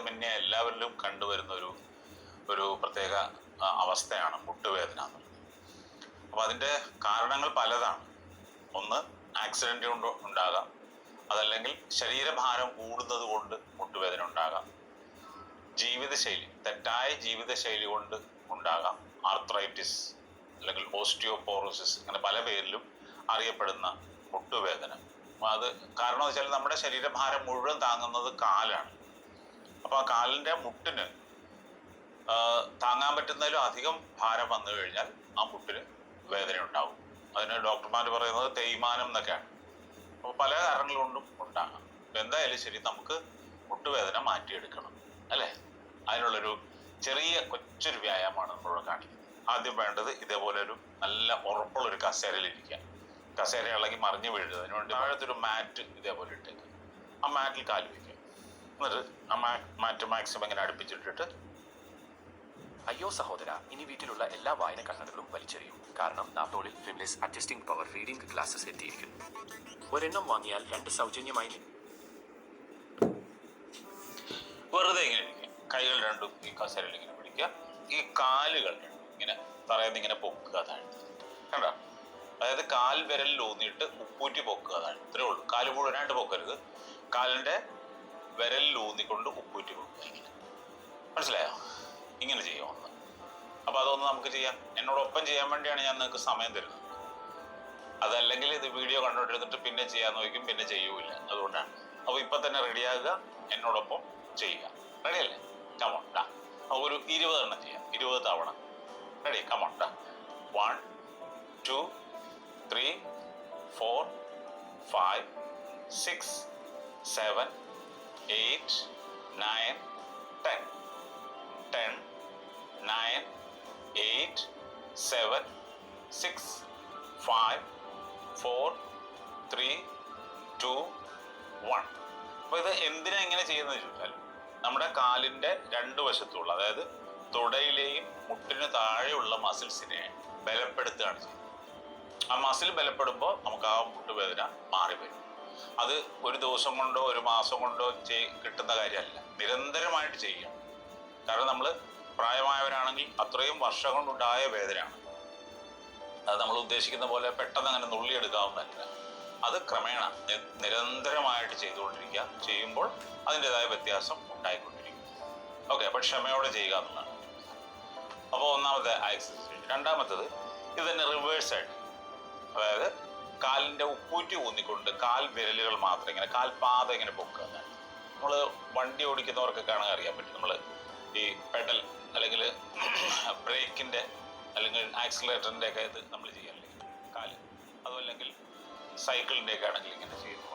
ഭേദമന്യേ എല്ലാവരിലും കണ്ടുവരുന്ന ഒരു ഒരു പ്രത്യേക അവസ്ഥയാണ് മുട്ടുവേദന അപ്പോൾ അതിന്റെ കാരണങ്ങൾ പലതാണ്. ഒന്ന് ആക്സിഡന്റ് കൊണ്ട് ഉണ്ടാകാം. അതല്ലെങ്കിൽ ശരീരഭാരം കൂടുന്നത് കൊണ്ട് മുട്ടുവേദന ഉണ്ടാകാം. ജീവിതശൈലി തെറ്റായ ജീവിതശൈലി കൊണ്ട് ഉണ്ടാകാം. ആർത്രൈറ്റിസ് അല്ലെങ്കിൽ ഓസ്റ്റിയോപോറോസിസ് അങ്ങനെ പല പേരിലും അറിയപ്പെടുന്ന മുട്ടുവേദന. അത് കാരണം വെച്ചാൽ നമ്മുടെ ശരീരഭാരം മുഴുവൻ താങ്ങുന്നത് കാലാണ്. അപ്പോൾ ആ കാലിന്റെ മുട്ടിന് താങ്ങാൻ പറ്റുന്നതിലും അധികം ഭാരം വന്നു കഴിഞ്ഞാൽ ആ മുട്ടിന് വേദന ഉണ്ടാവും. അതിന് ഡോക്ടർമാർ പറയുന്നത് തേയ്മാനം എന്നൊക്കെയാണ്. അപ്പോൾ പല കാരണങ്ങൾ കൊണ്ടും ഉണ്ടാകാം എന്തായാലും ശരി നമുക്ക് മുട്ടുവേദന മാറ്റിയെടുക്കണം അല്ലേ? അതിനുള്ളൊരു ചെറിയ കൊച്ചൊരു വ്യായാമമാണ് നമ്മളിവിടെ കാണിക്കുന്നത്. ആദ്യം വേണ്ടത് ഇതേപോലെ ഒരു നല്ല ഉറപ്പുള്ള ഒരു കസേരയിൽ ഇരിക്കുക. കസേര ഇളകി മറിഞ്ഞു വീഴുക. അതിനുവേണ്ടി താഴത്തൊരു മാറ്റ് ഇതേപോലെ ഇട്ടേക്കുക. ആ മാറ്റിൽ കാൽ വയ്ക്കുക. ആ മാറ്റ് മാക്സിമം ഇങ്ങനെ അടുപ്പിച്ചിട്ടിട്ട് അയ്യോ സഹോദര ഇനി വീട്ടിലുള്ള എല്ലാ വായന കണ്ണടകളും വലിച്ചെറിയും. കാരണം നാട്ടോളിൽ rimless adjusting power reading glasses എത്തിയിരിക്കുന്നു. ഒരെണ്ണം വാങ്ങിയാൽ രണ്ട് സൗജന്യമായി വെറുതെ ഇങ്ങനെ കൈകൾ രണ്ടും ഈ കസേരയിൽ ഇങ്ങനെ പിടിക്കുക. ഈ കാലുകൾ ഇങ്ങനെ തറയുന്ന ഇങ്ങനെ പൊക്കുക താഴ്ത്ത് കണ്ടോ? അതായത് കാൽ വിരലിൽ ഊന്നിയിട്ട് ഉപ്പൂറ്റി പൊക്കുക അതാണ്. ഇത്രേ ഉള്ളൂ. കാൽ മുഴുവനായിട്ട് പൊക്കരുത്. കാലിന്റെ വിരലിൽ ഊന്നിക്കൊണ്ട് ഉപ്പൂറ്റി ഇങ്ങനെ മനസ്സിലായോ? ഇങ്ങനെ ചെയ്യാം ഒന്ന്. അപ്പോൾ അതൊന്ന് നമുക്ക് ചെയ്യാം. എന്നോടൊപ്പം ചെയ്യാൻ വേണ്ടിയാണ് ഞാൻ നിങ്ങൾക്ക് സമയം തരുന്നത്. അതല്ലെങ്കിൽ ഇത് വീഡിയോ കണ്ടുകൊണ്ടിരുന്നിട്ട് പിന്നെ ചെയ്യാൻ നോക്കും പിന്നെ ചെയ്യൂല അതുകൊണ്ടാണ്. അപ്പോൾ ഇപ്പം തന്നെ റെഡിയാകുക. എന്നോടൊപ്പം ചെയ്യുക. റെഡിയല്ലേ? കമോൺ ഡാ. ഒരു ഇരുപത് എണ്ണം ചെയ്യാം. ഇരുപത് തവണ. Ready come on one two three four five six seven eight nine ten ten nine eight seven six five four three two one അപ്പോൾ ഇത് എന്തിനാ ഇങ്ങനെ ചെയ്യുന്നത് ചോദിച്ചാൽ നമ്മുടെ കാലിന്റെ രണ്ട് വശത്തുള്ള അതായത് തുടയിലെയും മുട്ടിന് താഴെയുള്ള മസിൽസിനെ ബലപ്പെടുത്തുകയാണ് ചെയ്യുന്നത്. ആ മസിൽ ബലപ്പെടുമ്പോൾ നമുക്ക് ആ മുട്ടുവേദന മാറി വരും അത് ഒരു ദിവസം കൊണ്ടോ ഒരു മാസം കൊണ്ടോ ചെയ് കിട്ടുന്ന കാര്യമല്ല. നിരന്തരമായിട്ട് ചെയ്യണം കാരണം നമ്മൾ പ്രായമായവരാണെങ്കിൽ അത്രയും വർഷം കൊണ്ടുണ്ടായ വേദനയാണ്. അത് നമ്മൾ ഉദ്ദേശിക്കുന്ന പോലെ പെട്ടെന്ന് അങ്ങനെ നുള്ളിയെടുക്കാവുന്നതല്ല അത് ക്രമേണ നിരന്തരമായിട്ട് ചെയ്തുകൊണ്ടിരിക്കുക. ചെയ്യുമ്പോൾ അതിന്റെതായ വ്യത്യാസം ഉണ്ടായിക്കൊണ്ടിരിക്കും. ഓക്കെ അപ്പം ക്ഷമയോടെ ചെയ്യുക എന്നുള്ളതാണ്. അപ്പോൾ ഒന്നാമത്തെ എക്സസൈസ് രണ്ടാമത്തത് ഇത് തന്നെ റിവേഴ്സായിട്ട് അതായത് കാലിന്റെ ഉപ്പൂറ്റി ഊന്നിക്കൊണ്ട് കാൽ വിരലുകൾ മാത്രം ഇങ്ങനെ കാൽപാത ഇങ്ങനെ പൊക്കുക. നമ്മൾ വണ്ടി ഓടിക്കുന്നവർക്കൊക്കെ കാണാൻ അറിയാൻ പറ്റും. നമ്മൾ ഈ പെഡൽ അല്ലെങ്കിൽ ബ്രേക്കിന്റെ അല്ലെങ്കിൽ ആക്സിലേറ്ററിന്റെ ഒക്കെ ഇത് നമ്മൾ ചെയ്യാറില്ലേ? കാൽ. അതുമല്ലെങ്കിൽ സൈക്കിളിന്റെ ഒക്കെ ആണെങ്കിൽ ഇങ്ങനെ ചെയ്യുന്നു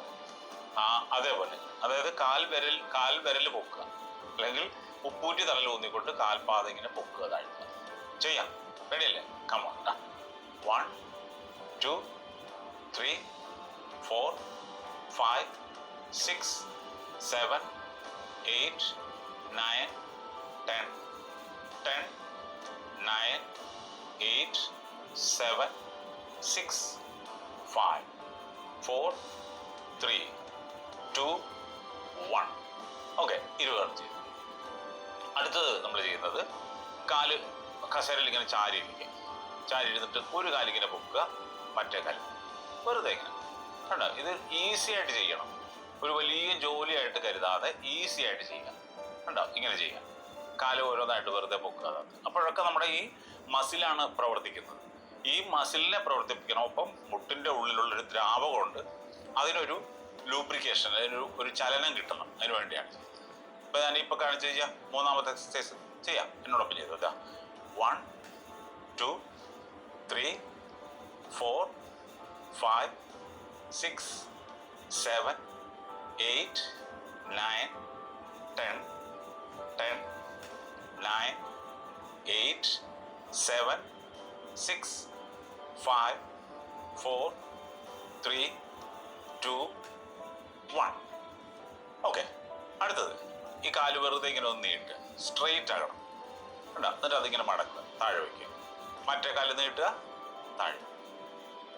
ആ അതേപോലെ. അതായത് കാൽ വിരൽ കാൽ വിരൽ പൊക്കുക. അല്ലെങ്കിൽ ഉപ്പൂറ്റി തലൽ ഊന്നിക്കൊണ്ട് കാൽപാത ഇങ്ങനെ പൊക്കുക താഴ്ത്തുക. ചെയ്യാം. റെഡിയല്ലേ come on one two three four five six seven eight nine ten ten nine eight seven six five four three two one okay ഇരുപത് ചെയ്തു അടുത്തത് നമ്മൾ ചെയ്യുന്നത് കാൽ കസേരയിൽ ഇങ്ങനെ ചാരി ഇരിക്കുക. ചാരി ഇരുന്നിട്ട് ഒരു കാലിങ്ങനെ പൊക്കുക മറ്റേ കാൽ. വെറുതെ. ഇങ്ങനെ കണ്ടോ? ഇത് ഈസി ആയിട്ട് ചെയ്യണം. ഒരു വലിയ ജോലിയായിട്ട് കരുതാതെ ഈസി ആയിട്ട് ചെയ്യാം കണ്ടോ? ഇങ്ങനെ ചെയ്യാം കാൽ ഓരോന്നായിട്ട് വെറുതെ പൊക്കുക. അപ്പോഴൊക്കെ നമ്മുടെ ഈ മസിലാണ് പ്രവർത്തിക്കുന്നത്. ഈ മസിലിനെ പ്രവർത്തിപ്പിക്കണം. ഒപ്പം മുട്ടിന്റെ ഉള്ളിലുള്ളൊരു ദ്രാവകമുണ്ട്. അതിനൊരു ലൂബ്രിക്കേഷൻ അതിനൊരു ഒരു ചലനം കിട്ടണം അതിന് വേണ്ടിയാണ്. ഇപ്പം ഞാൻ ഇപ്പോൾ കാണിച്ചു ചെയ്യാം. മൂന്നാമത്തെ എക്സസൈസ് ചെയ്യാം. എന്നോടൊപ്പം ചെയ്തു. വെക്കാം one two three four five six seven eight nine ten ten nine eight seven six five four three two one okay അടുത്തത്. ഈ കാൽ വെറുതെ ഇങ്ങനെ ഒന്ന് നീട്ടുക സ്ട്രെയിറ്റ് ആകണം എന്നിട്ട് അതിങ്ങനെ മടക്കുക. താഴെ വയ്ക്കുക. മറ്റേ കാൽ നീട്ടുക. താഴെ.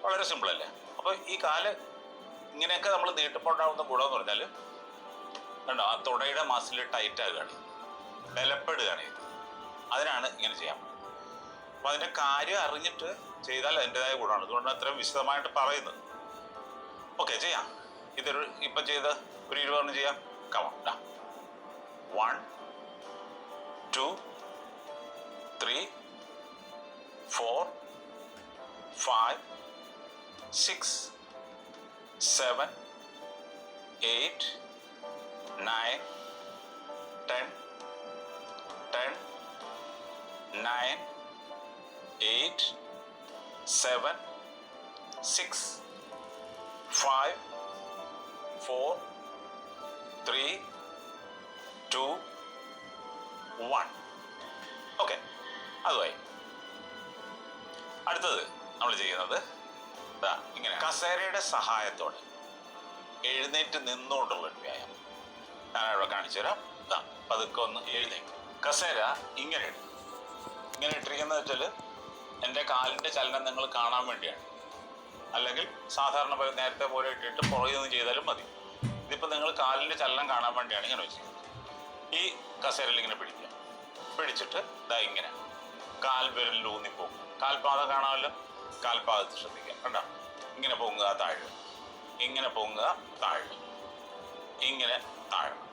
വളരെ സിമ്പിൾ അല്ലേ? അപ്പോൾ ഈ കാൽ ഇങ്ങനെയൊക്കെ നമ്മൾ നീട്ടിപ്പോണ്ടാവുന്ന ഗുണമെന്ന് പറഞ്ഞാൽ കണ്ടോ ആ തുടയുടെ മസിൽ ടൈറ്റ് ആകുകയാണ്. ബലപ്പെടുകയാണ് ഇത്. അതിനാണ് ഇങ്ങനെ ചെയ്യാൻ അപ്പൊ അതിന്റെ കാര്യം അറിഞ്ഞിട്ട് ചെയ്താൽ അതിന്റെതായ ഗുണമാണ്. അതുകൊണ്ട് അത്രയും വിശദമായിട്ട് പറയുന്നത്. ഓക്കെ ചെയ്യാം. ഇതൊരു ഇപ്പൊ ചെയ്ത് ഒരു ഇരുപതെണ്ണം ചെയ്യാം. Come on one two three four five six seven eight nine ten ten nine eight seven six five four three two one okay അതുമായി. അടുത്തത് നമ്മൾ ചെയ്യുന്നത് ഇങ്ങനെ? കസേരയുടെ സഹായത്തോടെ എഴുന്നേറ്റ് നിന്നുകൊണ്ടുള്ള ഒരു വ്യായാമം. ഞാൻ ഇവിടെ കാണിച്ചു തരാം. ദാ പതുക്കെ ഒന്ന് എഴുന്നേക്ക്. കസേര ഇങ്ങനെ ഇടും. ഇങ്ങനെ ഇട്ടിരിക്കുന്നത് വെച്ചാൽ എന്റെ കാലിന്റെ ചലനം നിങ്ങൾ കാണാൻ വേണ്ടിയാണ്. അല്ലെങ്കിൽ സാധാരണ പോലെ നേരത്തെ പോലെ ഇട്ടിട്ട് പുറകിൽ ചെയ്താലും മതി. ഇതിപ്പോൾ നിങ്ങൾ കാലിന്റെ ചലനം കാണാൻ വേണ്ടിയാണ് ഇങ്ങനെ വെച്ചത് ഈ കസേരയിൽ ഇങ്ങനെ പിടിക്കുക. പിടിച്ചിട്ട് ഇതാ ഇങ്ങനെ. കാൽ വിരലിൽ ഊന്നിപ്പോകും കാൽപാത കാണാമല്ലോ? കാൽപാദത്തിൽ ശ്രദ്ധിക്കുക. കണ്ടോ? ഇങ്ങനെ പൊങ്ങുക താഴുക ഇങ്ങനെ പൊങ്ങുക താഴുക ഇങ്ങനെ താഴുക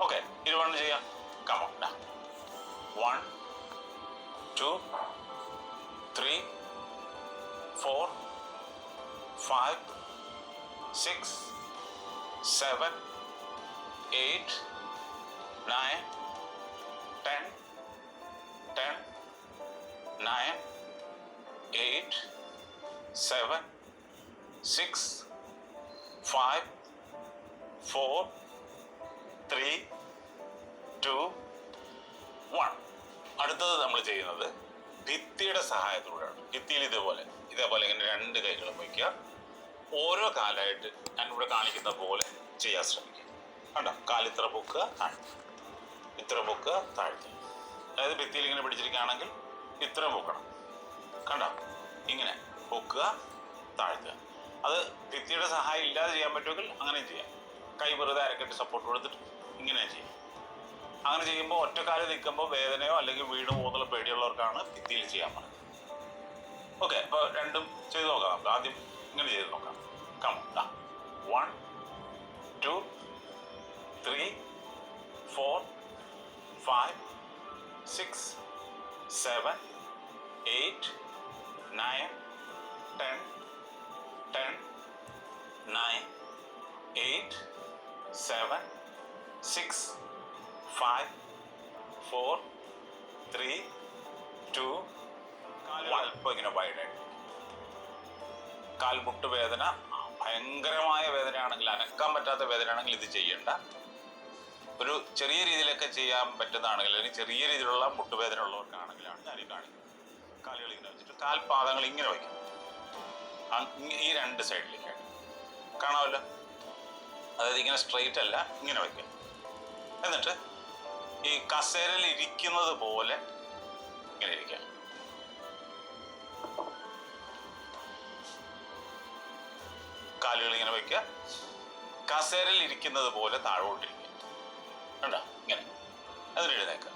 ഓക്കെ ഇരുവണ്ണം ചെയ്യാം. Come on one two three four five six seven eight nine ten ten nine eight seven six five four three two one അടുത്തത് നമ്മൾ ചെയ്യുന്നത് ഭിത്തിയുടെ സഹായത്തോടെയാണ് ഭിത്തിയിൽ ഇതേപോലെ ഇതേപോലെ ഇങ്ങനെ രണ്ട് കൈകളും വയ്ക്കുക. ഓരോ കാലായിട്ട് ഞാൻ ഇവിടെ കാണിക്കുന്ന പോലെ ചെയ്യാൻ ശ്രമിക്കുക. കണ്ടോ? കാലിത്ര പൊക്കുക താഴ്ത്തി ഇത്ര പൊക്കുക താഴ്ത്തി അതായത് ഭിത്തിയിൽ ഇങ്ങനെ പിടിച്ചിരിക്കുകയാണെങ്കിൽ ഇത്ര പൊക്കണം. കണ്ടോ? ഇങ്ങനെ. പൊക്കുക താഴ്ത്തുക. അത് ഭിത്തിയുടെ സഹായം ഇല്ലാതെ ചെയ്യാൻ പറ്റുമെങ്കിൽ അങ്ങനെ ചെയ്യാം. കൈ വെറുതെ അരക്കെട്ട് സപ്പോർട്ട് കൊടുത്തിട്ട് ഇങ്ങനെ ചെയ്യാം. അങ്ങനെ ചെയ്യുമ്പോൾ ഒറ്റക്കാൽ നിൽക്കുമ്പോൾ വേദനയോ അല്ലെങ്കിൽ വീട് പോകുന്നുള്ള പേടിയുള്ളവർക്കാണ് ഭിത്തിയിൽ ചെയ്യാൻ പറയുന്നത്. ഓക്കെ അപ്പോൾ രണ്ടും ചെയ്ത് നോക്കാം നമുക്ക്. ആദ്യം ഇങ്ങനെ ചെയ്ത് നോക്കാം. Come one two three four five six seven eight nine ten ten nine eight seven six five four three two അല്പം ഇങ്ങനെ വൈഡായിട്ട് കാൽമുട്ട് വേദന ഭയങ്കരമായ വേദനയാണെങ്കിൽ അനക്കാൻ പറ്റാത്ത വേദനയാണെങ്കിൽ ഇത് ചെയ്യണ്ട. ഒരു ചെറിയ രീതിയിലൊക്കെ ചെയ്യാൻ പറ്റുന്നതാണെങ്കിൽ അല്ലെങ്കിൽ ചെറിയ രീതിയിലുള്ള മുട്ടുവേദന ഉള്ളവർക്കാണെങ്കിലാണ് ഞാൻ ഈ കാണിക്കുന്നത്. കാലുകൾ ഇങ്ങനെ വെച്ചിട്ട് കാൽപാദങ്ങൾ ഇങ്ങനെ വയ്ക്കും. ഈ രണ്ട് സൈഡിലേക്കായിട്ട് കാണാമല്ലോ? അതായത് ഇങ്ങനെ സ്ട്രെയിറ്റ് അല്ല ഇങ്ങനെ വയ്ക്കും. എന്നിട്ട് ഈ കസേരയിൽ ഇരിക്കുന്നത് പോലെ ഇങ്ങനെ ഇരിക്കാം. കാലുകൾ ഇങ്ങനെ വയ്ക്കുക. കസേരയിൽ ഇരിക്കുന്നത് പോലെ താഴോട്ടിരിക്കുക. കണ്ടോ? ഇങ്ങനെ. അതിന് എഴുന്നേക്കുക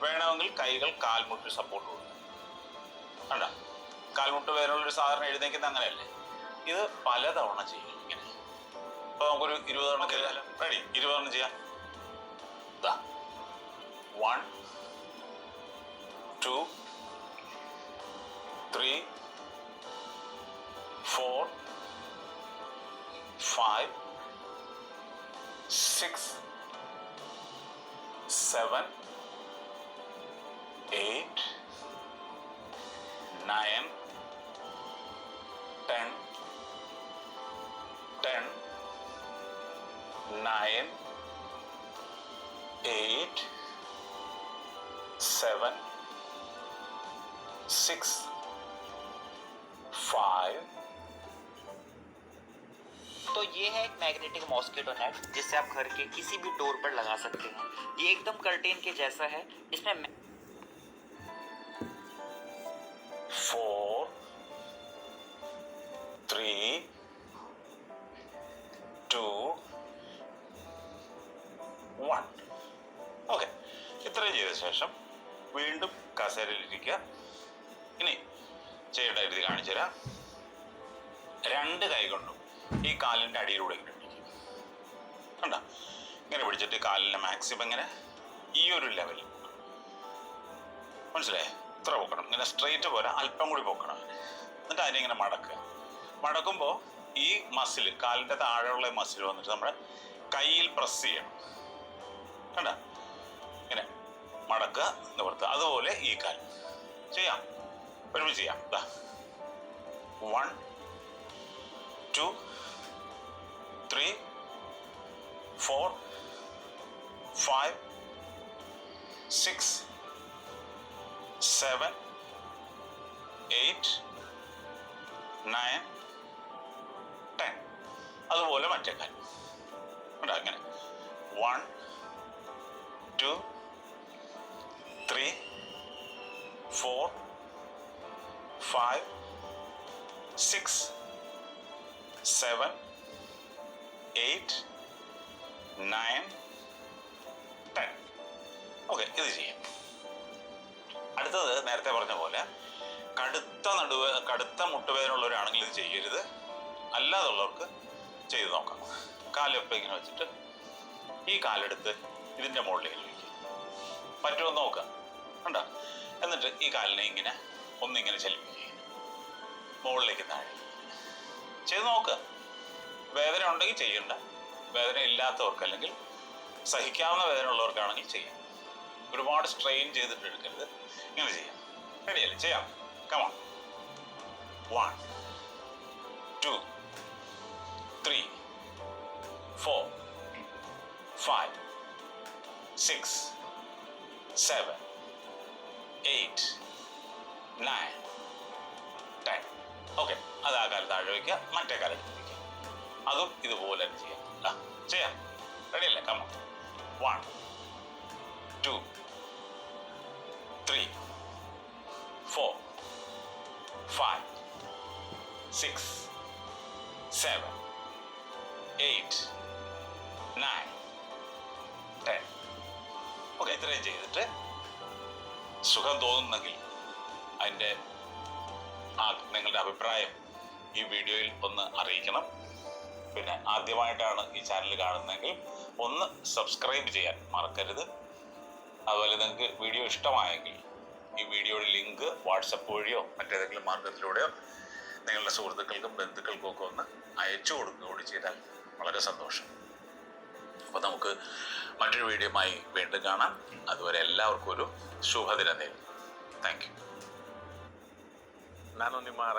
വേണമെങ്കിൽ കൈകൾ കാൽമുട്ടിൽ സപ്പോർട്ട് കൊടുക്കുക. കണ്ടോ? കാൽമുട്ട് വേദനയുള്ളൊരു സാധാരണ എഴുന്നേക്കുന്ന അങ്ങനെയല്ലേ? ഇത് പലതവണ ചെയ്യും ഇങ്ങനെ. അപ്പൊ നമുക്കൊരു ഇരുപത് തവണ ചെയ്യാം റെഡി. ഇരുപത് തവണ ചെയ്യാം. One two three four five six seven eight nine nine eight seven six five तो ये है एक मैग्नेटिक मॉस्किटो नेट जिसे आप घर के किसी भी डोर पर लगा सकते हैं। ये एकदम कर्टेन के जैसा है इसमें फोर ശേഷം വീണ്ടും കസേരയിലിരിക്കുക. ഇനി ചെയ്യേണ്ട രീതി കാണിച്ചു തരാം. രണ്ട് കൈ കൊണ്ടും ഈ കാലിന്റെ അടിയിലൂടെ ഇങ്ങനെ പിടിക്കുക. കണ്ട? ഇങ്ങനെ പിടിച്ചിട്ട് കാലിന്റെ മാക്സിമം ഇങ്ങനെ ഈ ഒരു ലെവലിൽ മനസ്സിലായേ? ഇത്ര പൊക്കണം. ഇങ്ങനെ സ്ട്രെയിറ്റ് പോരാ അല്പം കൂടി പൊക്കണം. എന്നിട്ട് അതിനെ ഇങ്ങനെ മടക്കുക. മടക്കുമ്പോൾ ഈ മസിൽ കാലിന്റെ താഴെയുള്ള മസിൽ വന്നിട്ട് നമ്മുടെ കയ്യിൽ പ്രസ് ചെയ്യണം. കണ്ട? മടക്കുക നിവർത്തുക അതുപോലെ ഈ കാൽ ചെയ്യാം. ഒരുമിച്ച് ചെയ്യാം. One two three four five six seven eight nine ten അതുപോലെ മറ്റേ ഉണ്ട് അങ്ങനെ one two three four five six seven eight nine ten okay ഇത് ചെയ്യാം അടുത്തത് നേരത്തെ പറഞ്ഞ പോലെ കടുത്ത നടുവ് കടുത്ത മുട്ടുവേദന മുട്ടുവേദനയുള്ളവരാണെങ്കിൽ ഇത് ചെയ്യരുത്. അല്ലാതുള്ളവർക്ക് ചെയ്ത് നോക്കാം. കാലൊപ്പം ഇങ്ങനെ വെച്ചിട്ട് ഈ കാലെടുത്ത് ഇതിന്റെ മുകളിലേക്ക് വയ്ക്കുക പറ്റുമോ നോക്കുക കണ്ട? എന്നിട്ട് ഈ കാലിനെ ഇങ്ങനെ ഒന്നിങ്ങനെ ചലിപ്പിക്കുക മുകളിലേക്ക് താഴെ. ചെയ്ത് നോക്കുക വേദന ഉണ്ടെങ്കിൽ ചെയ്യണ്ട. വേദന ഇല്ലാത്തവർക്ക് അല്ലെങ്കിൽ സഹിക്കാവുന്ന വേദന ഉള്ളവർക്കാണെങ്കിൽ ചെയ്യാം. ഒരുപാട് സ്ട്രെയിൻ ചെയ്തിട്ട് എടുക്കരുത്. ഇങ്ങനെ ചെയ്യാം. റെഡിയല്ലേ ചെയ്യാം. Come on one two three four five six seven nine ten okay അത് ആ താഴെ വയ്ക്കുക മറ്റേ കാലത്ത് വയ്ക്കുക അതും ഇതുപോലെ തന്നെ ചെയ്യാം. ചെയ്യാം. റെഡിയല്ലേ come on one two three four five six seven eight nine ten okay ഇത്രയും ചെയ്തിട്ട് സുഖം തോന്നുന്നെങ്കിൽ അതിന്റെ ആ നിങ്ങളുടെ അഭിപ്രായം ഈ വീഡിയോയിൽ ഒന്ന് അറിയിക്കണം. പിന്നെ ആദ്യമായിട്ടാണ് ഈ ചാനൽ കാണുന്നതെങ്കിൽ ഒന്ന് സബ്സ്ക്രൈബ് ചെയ്യാൻ മറക്കരുത്. അതുപോലെ നിങ്ങൾക്ക് വീഡിയോ ഇഷ്ടമായെങ്കിൽ ഈ വീഡിയോയുടെ ലിങ്ക് വാട്സപ്പ് വഴിയോ മറ്റേതെങ്കിലും മാർഗത്തിലൂടെയോ നിങ്ങളുടെ സുഹൃത്തുക്കൾക്കും ബന്ധുക്കൾക്കും ഒക്കെ ഒന്ന് അയച്ചു കൊടുക്കുക കൂടി ചെയ്താൽ വളരെ സന്തോഷം. അപ്പോൾ നമുക്ക് മറ്റൊരു വീഡിയോയുമായി വീണ്ടും കാണാം. അതുവരെ എല്ലാവർക്കും ഒരു ശുഭദിനം നേരുന്നു താങ്ക് യു ನಾನು ನಿಮ್ಮ